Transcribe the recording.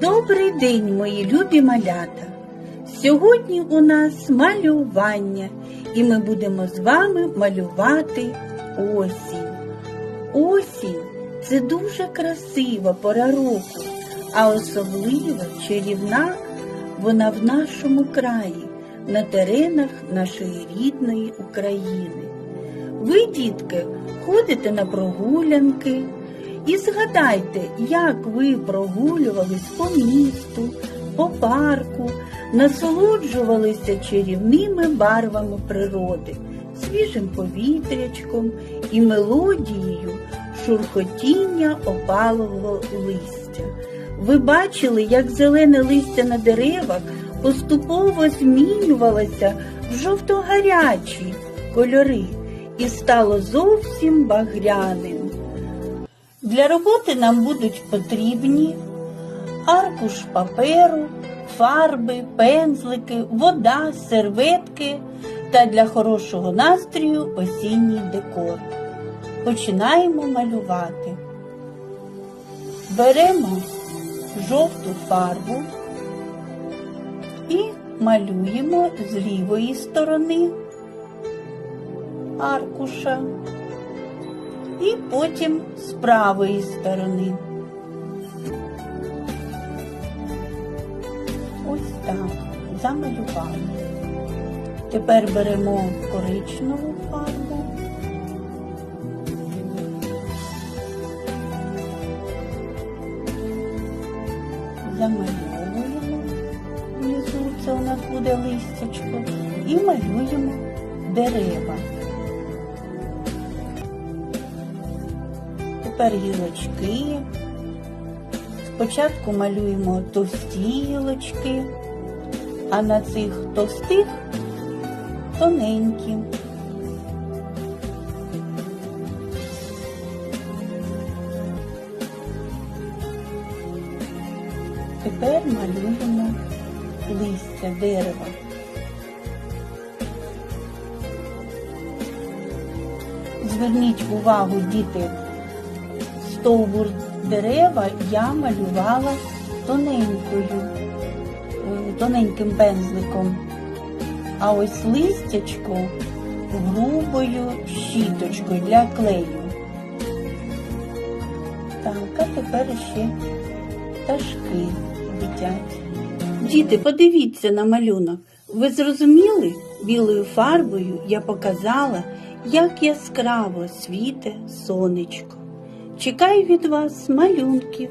Добрий день, мої любі малята! Сьогодні у нас малювання, і ми будемо з вами малювати осінь. Осінь це дуже красива пора року, а особливо чарівна вона в нашому краї, на теренах нашої рідної України. Ви, дітки, ходите на прогулянки і згадайте, як ви прогулювались по місту, по парку, насолоджувалися чарівними барвами природи, свіжим повітрячком і мелодією шурхотіння опалого листя. Ви бачили, як зелене листя на деревах поступово змінювалося в жовто-гарячі кольори і стало зовсім багряним. Для роботи нам будуть потрібні аркуш паперу, фарби, пензлики, вода, серветки та для хорошого настрою осінній декор. Починаємо малювати. Беремо жовту фарбу і малюємо з лівої сторони аркуша і потім з правої сторони. Ось так, замалювали. Тепер беремо коричневу фарбу. Замальовуємо внизу, це у нас буде листячко, і малюємо дерева. Тепер гілочки. Спочатку малюємо товсті гілочки, а на цих товстих тоненькі. Тепер малюємо листя дерева. Зверніть увагу, діти, стовбур дерева я малювала тоненькою, е, тоненьким пензликом, а ось листячко грубою щіточкою для клею. Так, а тепер ще пташки летять. Діти, подивіться на малюнок. Ви зрозуміли? Білою фарбою я показала, як яскраво світе сонечко. Чекаю від вас малюнків.